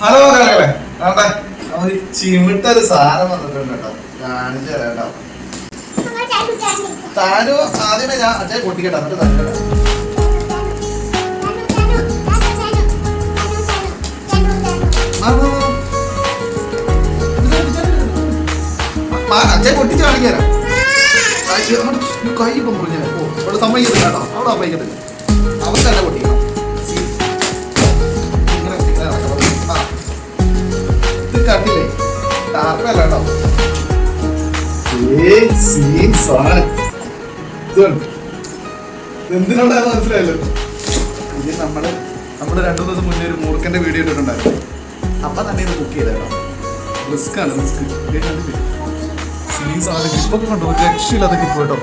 Hello മക്കളെ ആട്ടെ ഒരു ചിമിട്ട ഒരു സാധനം വന്നിട്ടുണ്ട് കേട്ടോ. കാണിച്ചു തരാം കേട്ടോ. ആദ്യമേ ഞാൻ അച്ഛൻ പൊട്ടിക്കട്ടെ. എന്നിട്ട് തന്നെ അച്ഛൻ പൊട്ടിച്ച് കാണിക്കാനാ കൈ ഇപ്പം മുറിഞ്ഞു ഓ ഇവിടെ സമ്മതിക്കത്തില്ല കേട്ടോ. അവിടെ സമ്മതിക്കത്തില്ല ഇത് ഇത് രണ്ടു ദിവസം മുന്നേ ഒരു മൂർഖന്റെ വീഡിയോ ഇട്ടിട്ടുണ്ടായിരുന്നു. അപ്പൊ തന്നെ ഇത് ബുക്ക് റിസ്ക് ആണ് റിസ്ക് കണ്ടോ? കേട്ടോ.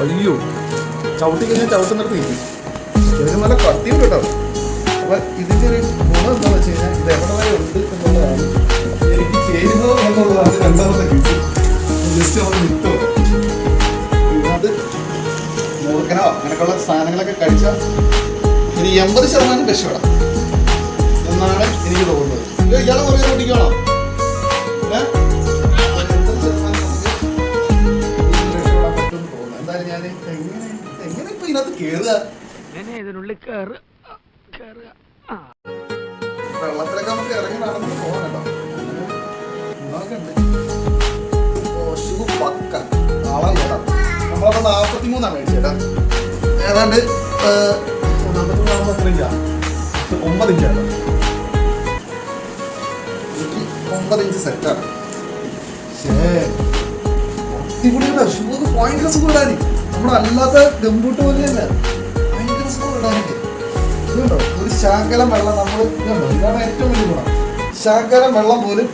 അയ്യോ. ചവിട്ടി കഴിഞ്ഞാൽ ചവിട്ടുന്നിടത്ത് നല്ല കട്ടിയും കേട്ടോ. അപ്പൊ ഇതിന്റെ എന്നുള്ളതാണ് രണ്ടാമത്തെ കിട്ടി ജസ്റ്റ് നമ്മൾ നിൽത്തോ അത് മൂർഖനോ അങ്ങനെയൊക്കെയുള്ള സാധനങ്ങളൊക്കെ കഴിച്ചാൽ ഇനി എൺപത് ശതമാനം രക്ഷപ്പെടാം. എന്നാണ് എനിക്ക് തോന്നുന്നത്. ഇയാളെ കുറേ കുടിക്കണോ ഏ? എൺപത് കേറുക? നമുക്ക് നമ്മളപ്പോ നാപ്പത്തി മൂന്നാണ് മേടിച്ചേട്ടാ ഏതാണ്ട് എത്ര ഇഞ്ചാ ഒമ്പത് ഇഞ്ചാണ് എനിക്ക് ഒമ്പത് ഇഞ്ച് സെറ്റാണ് അടിപൊളിയുടെ. ഷൂ ഒക്കെ ഭയങ്കര സുഖം ഇടാൻ നമ്മുടെ അല്ലാത്ത ഗംബൂട്ട് പോലെയല്ല. ഭയങ്കര സുഖം ഇതുണ്ടോ ഒരു ശാകലം വെള്ളം നമ്മൾ ഇതാണ് ഏറ്റവും വലിയ ഗുണം. ശാകലം വെള്ളം പോലും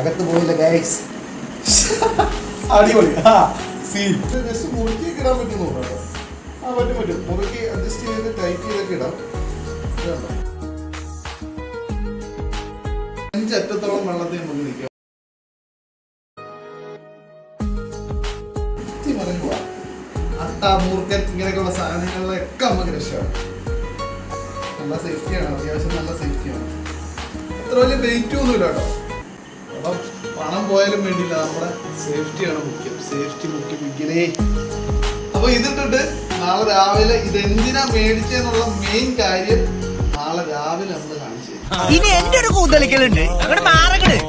അകത്ത് പോയില്ല ഗൈസ് അടിപൊളി. ആ സീ ജസ്റ്റ് മുറുക്കി ഇടാൻ പറ്റുമെന്ന് തോന്നുന്നു ആ പറ്റും പറ്റും. മുറുക്കി അഡ്ജസ്റ്റ് ചെയ്ത് ടൈറ്റ് ചെയ്തൊക്കെ ഇടാം. അഞ്ചറ്റത്തോളം വെള്ളത്തിൽ നമുക്ക് നിൽക്കാം. അട്ട മൂർക്കൻ ഇങ്ങനെയൊക്കെയുള്ള സാധനങ്ങളിലൊക്കെ നമുക്ക് രക്ഷമാണ് നല്ല സേഫ്റ്റിയാണ് അത്യാവശ്യം നല്ല സേഫ്റ്റിയാണ് അത്ര വലിയ വെയിറ്റ് ഒന്നുമില്ല കേട്ടോ. പണം പോയാലും വേണ്ടിയില്ല. നമ്മുടെ സേഫ്റ്റിയാണ് മുഖ്യം. സേഫ്റ്റി മുഖ്യം ഇങ്ങനെ. അപ്പൊ ഇതിട്ടിട്ട് നാളെ രാവിലെ ഇത് എന്തിനാ മേടിച്ചെന്നുള്ള മെയിൻ കാര്യം നാളെ രാവിലെ നമ്മൾ കാണിച്ചു. ഇനി എന്റെ ഒരു കൂന്തളിക്കലുണ്ട്. അങ്ങോട്ട് മാറങ്ങട്.